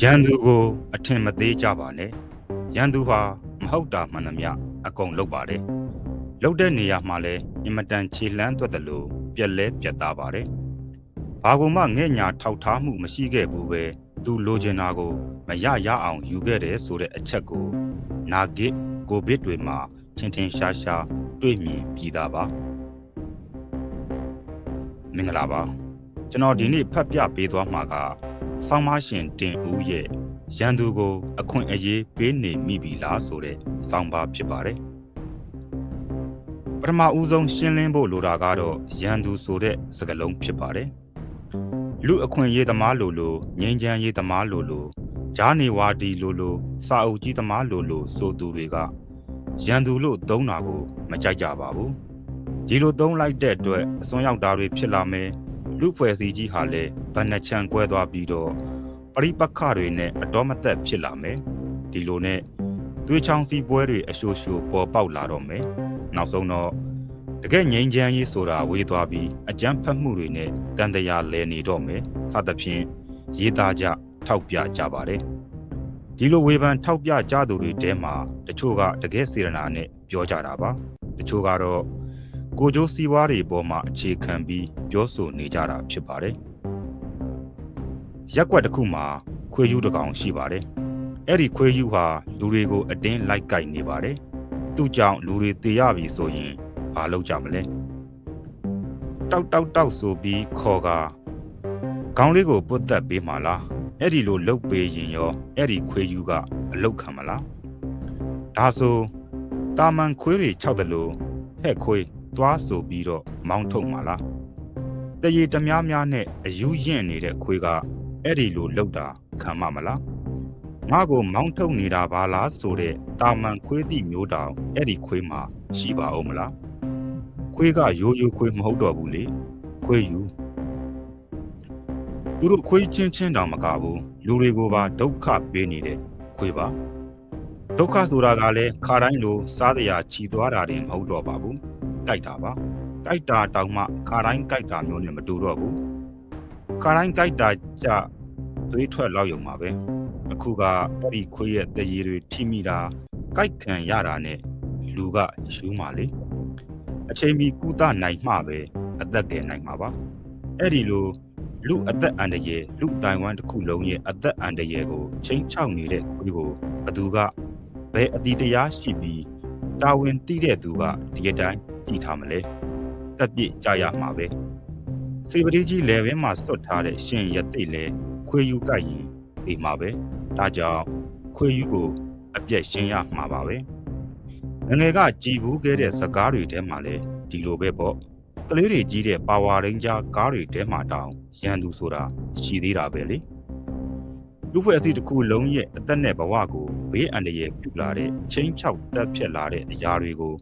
ရန်သူကို အထင်မသေးကြပါနဲ့ရန်သူဟာမဟုတ်တာမှန်သမျှအကုန်လုပ်ပါတယ်လုပ်တဲ့နေရာမှာလဲအင်မတန်ခြေလှမ်းသွက်တယ်လို့ပြက်လဲပြက်သားပါတယ်ဘာကူမှငဲ့ညာထောက်ထားမှုမရှိခဲ့ဘူးပဲသူလိုချင်တာကို မရရအောင်ယူခဲ့တယ်ဆိုတဲ့အချက်ကို နာဂစ်ကိုဗစ်တွေမှာထင်ထင်ရှားရှားတွေ့မြင်ပြီးသားပါမင်္ဂလာပါ ကျွန်တော်ဒီနေ့ဖတ်ပြပေးသွားမှာကဆောင်းမရှင်တင်ဦးရဲ့ရန်သူကို အခွင့်အရေးပေးနေမိပြီလားဆိုတဲ့ဆောင်းပါဖြစ်ပါတယ်ပထမဦးဆုံးရှင်းလင်းဖို့လိုတာကတော့ရန်သူဆိုတဲ့စကားလုံးဖြစ်ပါတယ်လူအခွင့်အရေးသမားလိုလိုငြိမ်းချမ်းရေးသမားလိုလိုဂျာနေဝါဒီလိုလိုစာအုပ်ကြီးသမားလိုလိုဆိုသူတွေကရန်သူလို့သုံးတာကို မကြိုက်ကြပါဘူးဒီလိုသုံးလိုက်တဲ့အတွက်အစွန်းရောက်တာတွေဖြစ်လာမယ် လူဖွဲ့စည်းကြီးဟာလည်းဗဏ္ဍချံကွဲသွားပြီးတော့ပရိပက္ခတွေနဲ့အတော်မသက်ဖြစ်လာမယ်ဒီလိုနဲ့သွေးချောင်းစီပွဲတွေအရှိုးရှိုးပေါ်ပေါက်လာတော့မယ်နောက်ဆုံးတော့တကယ်ငြိမ်းချမ်းရေးဆိုတာဝေးသွားပြီးအကြမ်းဖက်မှုတွေနဲ့တန်တရားလဲနေတော့မယ်စသဖြင့်ရေးသားကြထောက်ပြကြပါတယ်ဒီလိုဝေဖန်ထောက်ပြကြသူတွေတဲမှာတချို့ကတကယ်စေရနာနဲ့ပြောကြတာပါတချို့ကတော့ ကိုကျိုးစီးပွားတွေပေါ်မှာအခြေခံပြီးပြောဆိုနေကြတာဖြစ်ပါတယ်ရက်ွက်တစ်ခုမှာခွေးယူတစ်ကောင်ရှိပါတယ်အဲ့ဒီခွေးယူဟာလူတွေကိုအတင်းလိုက်ကိုက်နေပါတယ်သူ့ကြောင့်လူတွေတေရပြီဆိုရင်ဘာလုပ်ကြမလဲတောက်တောက်တောက်ဆိုပြီးခေါ်ကခေါင်းလေးကိုပုတ်သက်ပေးမှလားအဲ့ဒီလိုလှုပ်ပေးရင်ရောအဲ့ဒီခွေးယူကအလုတ်ခံမလားဒါဆိုတာမန်ခွေးတွေခြောက်တယ်လို့ဟဲ့ခွေး သွားဆိုပြီးတော့မောင်းထုတ်မှလားတရေတများများနဲ့အယူရင့်နေတဲ့ခွေးကအဲ့ဒီလိုလှုပ်တာခံမမလားငါ့ကိုမောင်းထုတ်နေတာပါလားဆိုတဲ့တာမန်ခွေးသည့်မျိုးတောင်အဲ့ဒီခွေးမှာရှိပါဦးမလားခွေးကရိုးရိုးခွေးမဟုတ်တော့ဘူးလေခွေးယူသူတို့ခွေးချင်းချင်းတောင်မကဘူးလူတွေကိုပါဒုက္ခပေးနေတဲ့ခွေးပါဒုက္ခဆိုတာကလည်းခါတိုင်းလိုစားတရားချီသွားတာတင်မဟုတ်တော့ပါဘူး ကြိုက်တာပါကြိုက်တာတောင်မှခါတိုင်းကြိုက်တာမျိုးနဲ့မတူတော့ဘူးခါတိုင်းကြိုက်တာကြသွေးထွက်လောက်ယုံပါပဲအခုကအဲ့ဒီခွေးရဲ့တရေတွေထိမိတာကြိုက်ခံရတာနဲ့လူကယူမှလေအချိန်မီကုသနိုင်မှပဲအသက်ကယ်နိုင်မှာပါအဲ့ဒီလိုလူအသက်အန္တရာယ်လူတိုင်ဝမ်တစ်ခုလုံးရဲ့အသက်အန္တရာယ်ကိုချိန်ချောက်နေတဲ့ခွေးကိုဘသူကဘယ်အတိတရားရှိပြီးတာဝန်သိတဲ့သူကဒီအတိုင်း ကြည့်ထားမလဲတက်ပြစ်ကြရမှာပဲစေပတိကြီးလေဘင်းမှာစွတ်ထားတဲ့ရှင်ရသိလဲခွေယူကပ်ရင်ဒီမှာပဲဒါကြောင့်ခွေယူကို အပြက်ရှင်းရမှာပါပဲငငယ်ကကြည်ဘူးခဲ့တဲ့စကားတွေထဲမှာလဲဒီလိုပဲပေါ့ကလေးတွေကြီးတဲ့ပါဝါရင်းကြားကားတွေထဲမှာတောင်ရန်သူဆိုတာရှိသေးတာပဲလေလူဖွဲ့အစည်းတစ်ခုလုံးရဲ့အသက်နဲ့ဘဝကိုဘေးအန္တရာယ်ပြုလာတဲ့ချင်းချောက်တက်ဖြတ်လာတဲ့အရာတွေကို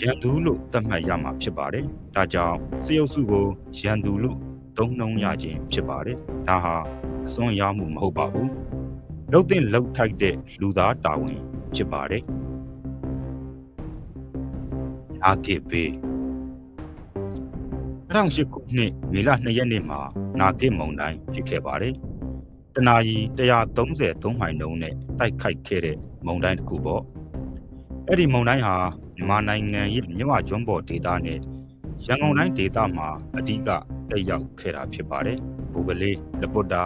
ရန်သူလို့သတ်မှတ်ရမှာဖြစ်ပါတယ်။ဒါကြောင့်စရုပ်စုကိုရန်သူလို့သုံးနှုံရခြင်းဖြစ်ပါတယ်။ဒါဟာအစွန်းရောက်မှုမဟုတ်ပါဘူး။လှုပ်တဲ့လှုပ်ထိုက်တဲ့လူသားတာဝန်ဖြစ်ပါတယ်။အာကိဘေ2008ခုနှစ်မေလ2ရက်နေ့မှာနာဂစ်မုန်တိုင်းဖြစ်ခဲ့ပါတယ်။တနာရီ133မိုင်နှုန်းနဲ့တိုက်ခိုက်ခဲ့တဲ့မုန်တိုင်းတစ်ခုပေါ့။အဲ့ဒီမုန်တိုင်းဟာ မြန်မာနိုင်ငံရဲ့မြဝကျွန်းပေါ်ဒေသနဲ့ရန်ကုန်တိုင်းဒေသမှာအဓိကတက်ရောက်ခဲ့တာဖြစ်ပါတယ်။ဘူကလေးလပုတ္တာ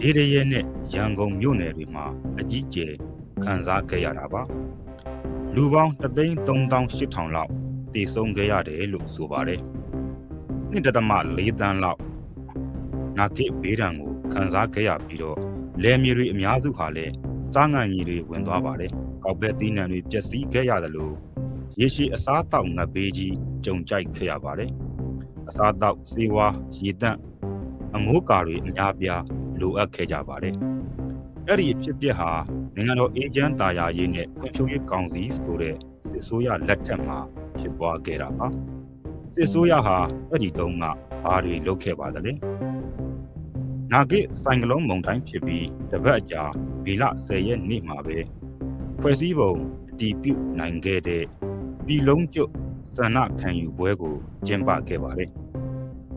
ဒေရရဲနဲ့ရန်ကုန်မြို့နယ်တွေမှာအကြီးကျယ်ခံစားခဲ့ရတာပါ။လူပေါင်း338,000လောက်တည်ဆုံခဲ့ရတယ်လို့ဆိုပါတယ်။နှစ်တသမ၄တန်းလောက်နာဂစ်ဘေးဒဏ်ကိုခံစားခဲ့ရပြီးတော့လယ်မြေတွေအများစုဟာလည်းစားငံကြီးတွေဝင်သွားပါတယ်။ ကောက်ပဲသီးနှံတွေပျက်စီးခဲ့ရတယ်လို့ရေရှည်အစားတောက်ငဘေးကြီးကြုံကြိုက်ခဲ့ရပါတယ်။အစားတောက်စေဝါရေတန့်အမိုးကာတွေအများပြားလိုအပ်ခဲ့ကြပါတယ်။အဲ့ဒီအဖြစ်ပြက်ဟာနိုင်ငံတော်အေဂျင့်တာယာရေးနဲ့ဖွံ့ဖြိုးရေးကောင်စီဆိုတဲ့စစ်ဆိုးရလက်ထက်မှာဖြစ်ပွားခဲ့တာပါ။စစ်ဆိုးရဟာအဲ့ဒီတုန်းကဘာတွေလုပ်ခဲ့ပါသလဲ။နာဂစ်ဆိုင်ကလုန်းမုန်တိုင်းဖြစ်ပြီးတပတ်အကြာဗီလ10ရက်နေ့မှာပဲ ဖွဲ့စည်းပုံအတီးပြုတ်နိုင်ခဲ့တဲ့ပြည်လုံးကျွတ်စန္ဒခံယူပွဲကိုကျင်းပခဲ့ပါတယ်။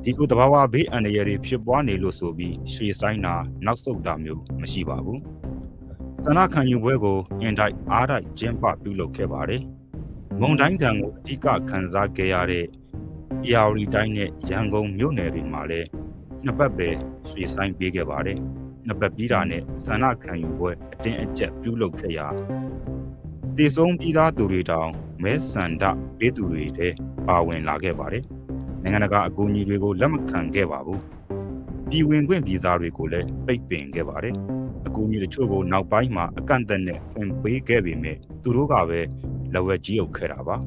ဒီလိုတဘာဝဘေးအန္တရာယ်တွေဖြစ်ပွားနေလို့ဆိုပြီးရွှေဆိုင်တာနောက်ဆုတ်တာမျိုးမရှိပါဘူးဆန္ဒခံယူပွဲကိုအင်တိုက်အားတိုက်ကျင်းပပြုလုပ်ခဲ့ပါတယ်မုံတိုင်းကံကိုအဓိကခံစားခဲ့ရတဲ့ ERD တိုင်းနဲ့ရန်ကုန်မြို့နယ်တွေမှာလည်းနှစ်ပတ်ပဲရွှေဆိုင်ပေးခဲ့ပါတယ် နှစ်ပတ်ပြီးတာနဲ့ဆန္ဒခံယူပွဲအတင်းအကျပ်ပြုလုပ်ခဲ့ရာတည်ဆုံးပြီးသားသူတွေတောင်မဲဆန္ဒပေးသူတွေတဲ့ပါဝင်လာခဲ့ပါတယ်နိုင်ငံတကာအကူအညီတွေကိုလက်မခံခဲ့ပါဘူးပြည်ဝင်ခွင့်ဗီဇာတွေကိုလည်းပိတ်ပင်ခဲ့ပါတယ်အကူအညီတချို့ကိုနောက်ပိုင်းမှာအကန့်အသတ်နဲ့ဖွင့်ပေးခဲ့ပေမဲ့သူတို့ကပဲလက်ဝဲကြီးအုပ်ခဲ့တာပါ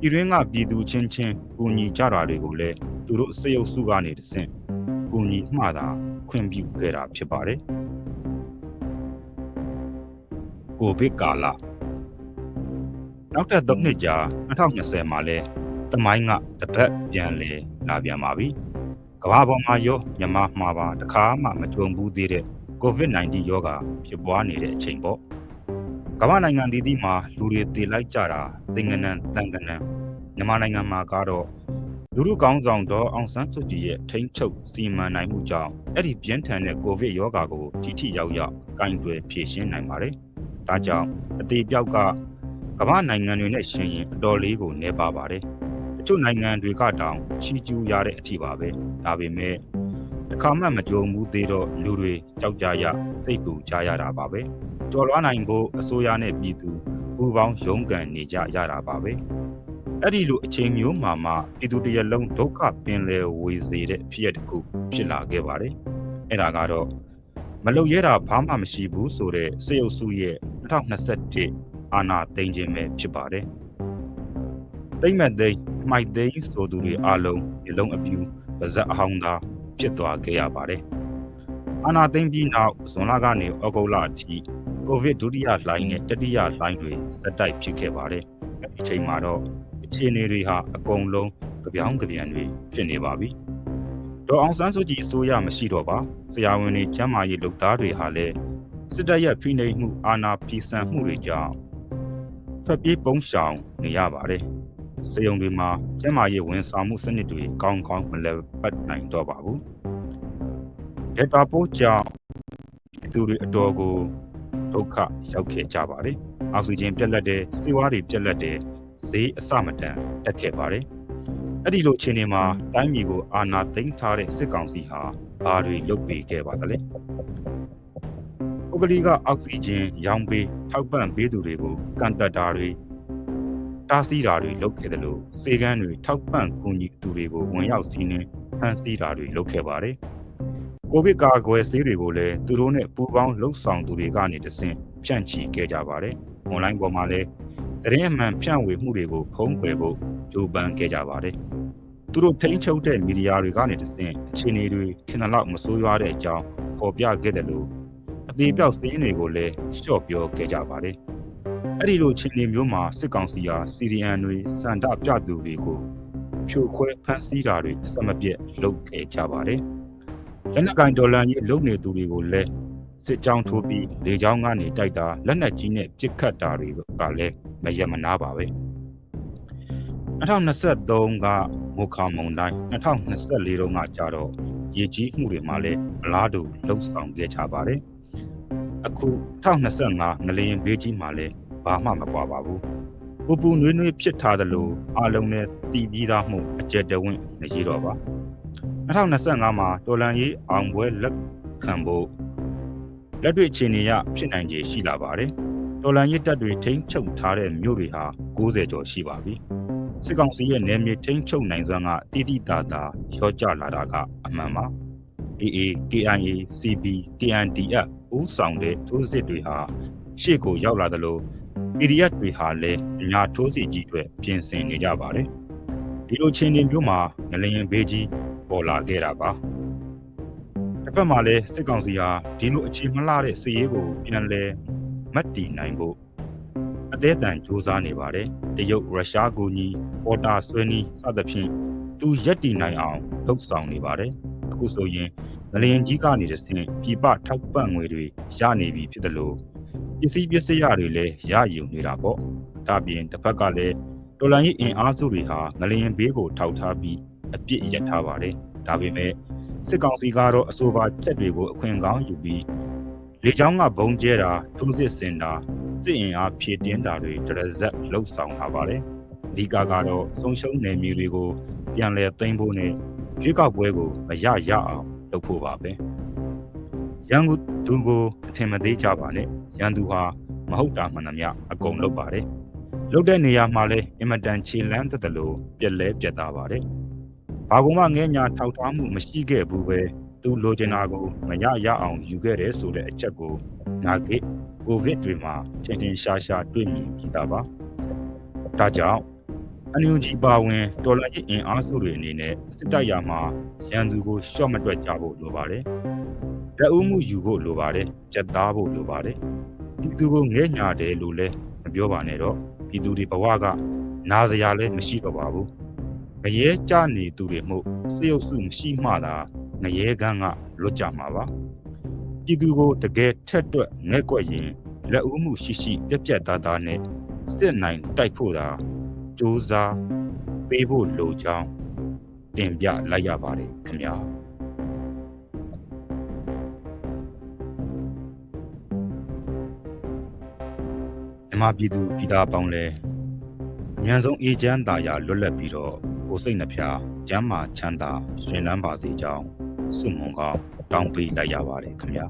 ပြည်ရင်းကပြည်သူချင်းချင်းကူညီကြတာတွေကိုလည်းသူတို့စရုပ်စုကနေတဆင့်ကူညီမှသာ ခွင့်ပြုခဲ့တာဖြစ်ပါတယ်ကိုဗစ်ကာလနောက်ထပ်၃နှစ်ကြာ2020မှာလဲတမိုင်းကတပတ်ပြန်လဲလာပြန်ပါပြီကမ္ဘာပေါ်မှာရောမြန်မာမှာပါတခါမှမကြုံဘူးသေးတဲ့ COVID-19 ရောဂါဖြစ်ပွားနေတဲ့အချိန်ပေါ့ကမ္ဘာနိုင်ငံတည်တည်မှာလူတွေတည်လိုက်ကြတာသင်္ကနန်းတန်ကနန်းမြန်မာနိုင်ငံမှာကတော့ လူလူကောင်းဆောင်တော့အောင်ဆန်းစုကြည်ရဲ့ထိန်းချုပ်စီမံနိုင်မှုကြောင့်အဲ့ဒီပြင်းထန်တဲ့ကိုဗစ်ရောဂါကိုထိထိရောက်ရောက်ကင်တွယ်ဖြေရှင်းနိုင်ပါတယ်။ဒါကြောင့်အသေးပြောက်ကကမ္ဘာနိုင်ငံတွေနဲ့ရှင်ရင်အတော်လေးကိုနေပါပါတယ်။တချို့နိုင်ငံတွေကတောင်ချီကျူးရတဲ့အထိပါပဲ။ဒါပေမဲ့တစ်ခါမှမကြုံဘူးသေးတော့လူတွေကြောက်ကြရစိတ်ပူကြရတာပါပဲ။ကြော်လွားနိုင်ဖို့အစိုးရနဲ့ပြည်သူပူပေါင်းရုန်းကန်နေကြရတာပါပဲ။ အဲ့ဒီလိုအချိန်မျိုးမှာမှပြည်သူတရလုံးဒုက္ခပင်လယ်ဝေစေတဲ့ဖြစ်ရတစ်ခုဖြစ်လာခဲ့ပါတယ်။အဲ့ဒါကတော့မလုံရဲတာဘာမှမရှိဘူးဆိုတဲ့စေအုပ်စုရဲ့2021အာဏာသိမ်းခြင်းပဲဖြစ်ပါတယ်။သိမ့်မဲ့သိမ့်မှိုက်သိမ်းဆိုသူတွေအလုံးဒီလုံးအပြူပါဇက်အဟောင်းသားဖြစ်သွားခဲ့ရပါတယ်။အာဏာသိမ်းပြီးနောက်ဇွန်လကနေဩဂုတ်လအထိကိုဗစ်ဒုတိယလှိုင်းနဲ့တတိယလှိုင်းတွေစက်တိုက်ဖြစ်ခဲ့ပါတယ်။အဲ့ဒီအချိန်မှာတော့ အခြေအနေတွေဟာအကုန်လုံးကြပြောင်းကြပြန်တွေဖြစ်နေပါပြီ။ဒေါ်အောင်ဆန်းစုကြည်အစိုးရမရှိတော့ပါ။ဆရာဝန်တွေကျန်းမာရေးလုပ်သားတွေဟာလည်းစစ်တပ်ရဲ့ဖိနှိပ်မှုအာဏာဖီဆန်မှုတွေကြောင့်ထွက်ပြေးပုန်းရှောင်နေရပါတယ်။စေယုံတွေမှာကျန်းမာရေးဝန်ဆောင်မှုစနစ်တွေကောင်းကောင်းမလည်ပတ်နိုင်တော့ပါဘူး။ဒေတာပိုးကြောင့်သူတွေအတော်ကိုဒုက္ခရောက်ခဲ့ကြပါတယ်။အောက်ဆီဂျင်ပြတ်လက်တယ်၊စေဝါးတွေပြတ်လက်တယ် ဈေးအစမတန်တက်ခဲ့ပါတယ်။အဲ့ဒီလိုအခြေအနေမှာတိုင်းပြည်ကိုအာဏာသိမ်းထားတဲ့စစ်ကောင်စီဟာဘာတွေလုပ်ပေးခဲ့ပါသလဲ။ဥက္ကလီကအောက်ဆီဂျင်ရောင်းပေးထောက်ပံ့ပေးသူတွေကိုကန်တက်တာတွေတားဆီးတာတွေလုပ်ခဲ့တယ်လို့စေကန်းတွေထောက်ပံ့ကူညီသူတွေကိုဝင်ရောက်စီးနှင်းဖမ်းဆီးတာတွေလုပ်ခဲ့ပါတယ်။ကိုဗစ်ကာကွယ်ဆေးတွေကိုလည်းသူတို့နဲ့ပူးပေါင်းလှုပ်ဆောင်သူတွေကနေတဆင့်ဖြန့်ချီခဲ့ကြပါတယ်။ online ပေါ်မှာလည်း တရင်အမှန်ဖြန့်ဝေမှုတွေကိုဖုံးကွယ်ဖို့ကြိုးပမ်းခဲ့ကြပါတယ်။သူတို့ထိန်းချုပ်တဲ့မီဒီယာတွေကနေတဆင့်အခြေအနေတွေထင်လောက်မဆိုးရွားတဲ့အကြောင်းဖော်ပြခဲ့တယ်လို့အသေးပြောက်စင်းတွေကိုလည်းရှော့ပြောခဲ့ကြပါတယ်။အဲ့ဒီလိုအခြေအနေမျိုးမှာစစ်ကောင်စီဟာ CDN တွေစန္ဒပြသူတွေကိုဖြိုခွဲဖမ်းဆီးတာတွေအစမပြတ်လုပ်ခဲ့ကြပါတယ်။လက်နက်ကင်ဒေါ်လာကြီးလုံနေသူတွေကိုလည်းစစ်ကြောင်းထိုးပြီးလေကြောင်းကနေတိုက်တာလက်နက်ကြီးနဲ့ပစ်ခတ်တာတွေကလည်း မရမနာပါပဲ2023ကမိုခါမုန်တိုင်း2024တုန်းကကြတော့ရေကြီးမှုတွေမှာလည်းအလားတူလှုပ်ဆောင်ခဲ့ကြပါတယ်အခု2025ငလျင်ဘေးကြီးမှာလည်းဘာမှမပွားပါဘူးပူပူနွေးနွေးဖြစ်ထားသလိုအလုံးနဲ့တည်ပြီးသားမှုအကျက်တဝင့်မရှိတော့ပါ2025မှာတော်လန်ရေးအောင်ပွဲလက်ခံဖို့လက်တွေ့အခြေအနေရဖြစ်နိုင်ခြေရှိလာပါတယ်။ တော်လန်ရစ်တပ်တွေထိန်းချုပ်ထားတဲ့မြို့တွေဟာ90ကျော်ရှိပါပြီ။စစ်ကောင်စီရဲ့နယ်မြေထိန်းချုပ်နိုင်စွမ်းကတိတိတသာလျော့ကျလာတာကအမှန်ပါ။ AA, KIA, CB, KNDF ဦးဆောင်တဲ့ထိုးစစ်တွေဟာရှေ့ကိုရောက်လာသလို PDF တွေဟာလည်းအညာထိုးစစ်ကြီးတွေပြင်ဆင်နေကြပါတယ်။ဒီလိုချင်းနေမျိုးမှာငလျင်ဘေးကြီးပေါ်လာခဲ့တာပါ။တစ်ဖက်မှာလည်းစစ်ကောင်စီဟာဒီလိုအခြေမလှတဲ့စီရေးကိုပြန်လဲ မတ်တီနိုင်ဖို့အသေးအံစ조사နေပါတယ်တရုတ်ရုရှားကိုညီပေါ်တာဆွဲနီးစသဖြင့်သူရက်တီနိုင်အောင်လှုပ်ဆောင်နေပါတယ်အခုဆိုရင်မလျင်ကြီးကနေတဆင့်ပြပထောက်ပံ့ငွေတွေရနေပြီဖြစ်တယ်လို့ပစ္စည်းပစ္စည်းရတွေလည်းရယူနေတာပေါ့ဒါပြင်တစ်ဖက်ကလည်းဒေါ်လာရေးအင်အားစုတွေဟာငလျင်ဘေးကိုထောက်ထားပြီးအပြစ်ရက်ထားပါတယ်ဒါပေမဲ့စစ်ကောင်စီကတော့အဆိုပါချက်တွေကိုအခွင့်ကောင်းယူပြီး လေကြောင်းကဘုံကျဲတာထိုးစစ်ဆင်တာစစ်အင်အားဖြည့်တင်းတာတွေတရဇက်လှုပ်ဆောင်လာပါတယ်အဓိကကတော့ဆုံးရှုံးနယ်မြေတွေကိုပြန်လည်သိမ်းဖို့နဲ့ရွေးကောက်ပွဲကိုမရရအောင်လုပ်ဖို့ပါပဲရန်ကုန်သူကိုအထင်မသေးကြပါနဲ့ရန်သူဟာမဟုတ်တာမှန်သမျှအကုန်လုပ်ပါတယ်လုပ်တဲ့နေရာမှာလဲအင်မတန်ခြေလန်းသက်တယ်လို့ပြက်လဲပြက်သားပါတယ်ဘာကုမှငဲညာထောက်ထားမှုမရှိခဲ့ဘူးပဲ သူလိုချင်တာကိုမရရအောင်ယူခဲ့တယ်ဆိုတဲ့အချက်ကိုနာဂစ်ကိုဗစ်တွေမှာထင်ထင်ရှားရှားတွေ့မြင်ပြီးတာပါဒါကြောင့်အန်ယူဂျီပါဝင်ဒေါ်လာကြီးအင်အားစုတွေအနေနဲ့စစ်တပ်ရမှာရန်သူကိုရှော့မတွက်ကြဖို့လိုပါတယ်လက်ဦးမှုယူဖို့လိုပါတယ်ပြတ်သားဖို့လိုပါတယ်ဒီသူကိုငဲ့ညာတယ်လို့လည်းမပြောပါနဲ့တော့ပြည်သူတွေဘဝကနာစရာလည်းမရှိတော့ပါဘူးငရဲကြနေသူတွေမှုစရုပ်စုမရှိမှသာ ငရဲကန်းကလွတ်ကြမှာပါပြည်သူကိုတကယ်ထက်တွက်ငဲ့ကွက်ရင်လက်ဦးမှုရှိရှိပြက်ပြက်သားသားနဲ့စစ်နိုင်တိုက်ဖို့သာစူးစမ်းပေးဖို့လိုကြောင်းတင်ပြလိုက်ရပါတယ်ခင်ဗျာမြမပြည်သူပြည်သားပေါင်းလဲအမြန်ဆုံးအေဂျင့်တာယာလွတ်လပ်ပြီးတော့ကိုယ်စိတ်နှဖျားကျမ်းမာချမ်းသာရှင်လန်းပါစေကြောင်း ဆုမွန်ကောင်းတောင်းပေးလိုက်ရပါတယ်ခင်ဗျာ